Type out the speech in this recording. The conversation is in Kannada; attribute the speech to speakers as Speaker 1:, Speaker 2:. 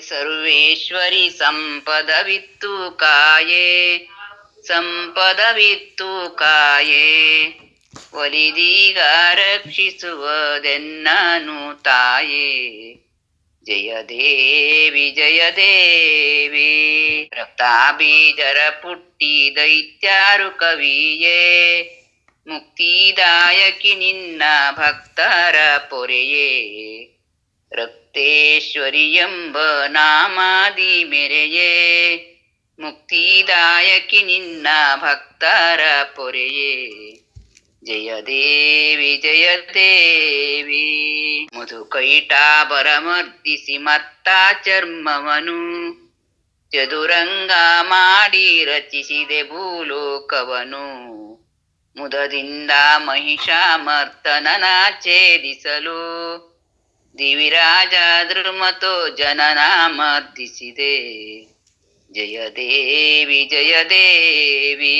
Speaker 1: ಸರ್ವೇಶ್ವರಿ ಸಂಪದವಿತ್ತು ಕಾಯೇ ಸಂಪದವಿತ್ತು ಕಾಯೇ. ಒಲಿದೀಗ ರಕ್ಷಿಸುವುದೆನ್ನನು ತಾಯೇ. ಜಯ ದೇವಿ ಜಯ ದೇವಿ. ರಕ್ತಾಬೀಜರ ಪುಟ್ಟಿ ದೈತ್ಯಾರು ಕವಿಯೇ. ಮುಕ್ತಿದಾಯಕಿ ನಿನ್ನ ಭಕ್ತರ ಪೊರೆಯೇ. ರಕ್ತೇಶ್ವರಿ ಎಂಬ ನಾಮಾದಿ ಮೆರೆಯೇ, ಮುಕ್ತಿದಾಯಕಿ ನಿನ್ನ ಭಕ್ತರ ಪೊರೆಯೇ. ಜಯ ದೇವಿ ಜಯ ದೇವಿ. ಮಧು ಕೈಟಾಬರ ಮರ್ದಿಸಿ ಮತ್ತ ಚರ್ಮವನು. ಚದುರಂಗ ಮಾಡಿ ರಚಿಸಿದೆ ಭೂಲೋಕವನು. ಮುದದಿಂದ ಮಹಿಷಾಮರ್ತನನ ಛೇದಿಸಲು ದಿವಿರಾಜ ಧೃಮತೋ ಜನನ ಮರ್ದಿಸಿದೆ ಜಯ ದೇವಿ ಜಯ ದೇವಿ.